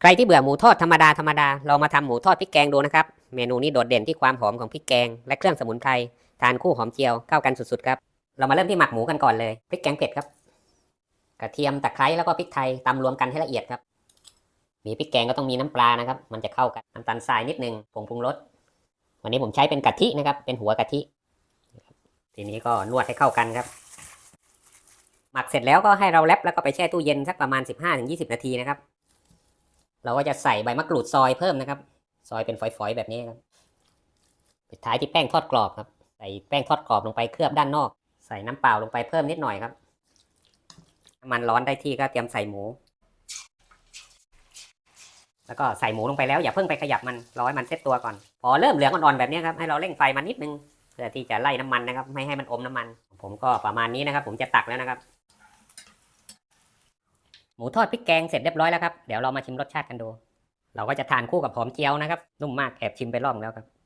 ใครที่เบื่อหมูทอดธรรมดาธรรมดาลองมาทำหมูทอดพริกแกงดูนะครับ เมนูนี้โดดเด่นที่ความหอมของพริกแกง และเครื่องสมุนไพรทานคู่หอมเจียวเข้ากันสุดๆครับ เรามาเริ่มที่หมักหมูกันก่อนเลยพริกแกงเผ็ดครับ กระเทียมตะไคร้แล้วก็พริกไทยตำรวมกันให้ละเอียดครับ มีพริกแกงก็ต้องมีน้ำปลานะครับ มันจะเข้ากันน้ำตาลทรายนิดนึงผงปรุงรสวันนี้ผมใช้เป็นกะทินะครับ เป็นหัวกะทิ ทีนี้ก็นวดให้เข้ากันครับ หมักเสร็จแล้วก็ให้เราแรปแล้วก็ไปแช่ตู้เย็นสักประมาณ 15-20 นาทีนะครับ เราก็จะใส่ใบมะกรูดซอยเพิ่มนะครับ ซอยเป็นฝอยๆแบบนี้ครับปิดท้ายที่แป้งทอดกรอบครับ ใส่แป้งทอดกรอบลงไปเคลือบด้านนอก ใส่น้ำเปล่าลงไปเพิ่มนิดหน่อยครับ มันร้อนได้ที่ก็เตรียมใส่หมู แล้วก็ใส่หมูลงไปแล้วอย่าเพิ่งไปขยับมันรอให้มันเซ็ตตัวก่อน พอเริ่มเหลืองอ่อนๆแบบนี้ครับให้เราเร่งไฟมันนิดนึงเพื่อที่จะไล่น้ำมันนะครับ ไม่ให้มันอมน้ำมัน ผมก็ประมาณนี้นะครับ ผมจะตักแล้วนะครับ มูทอดพริกแกงเสร็จเรียบร้อยแล้วครับ เดี๋ยวเรามาชิมรสชาติกันดู เราก็จะทานคู่กับหอมเจียวนะครับ นุ่มมากแอบชิมไปรอบแล้วครับ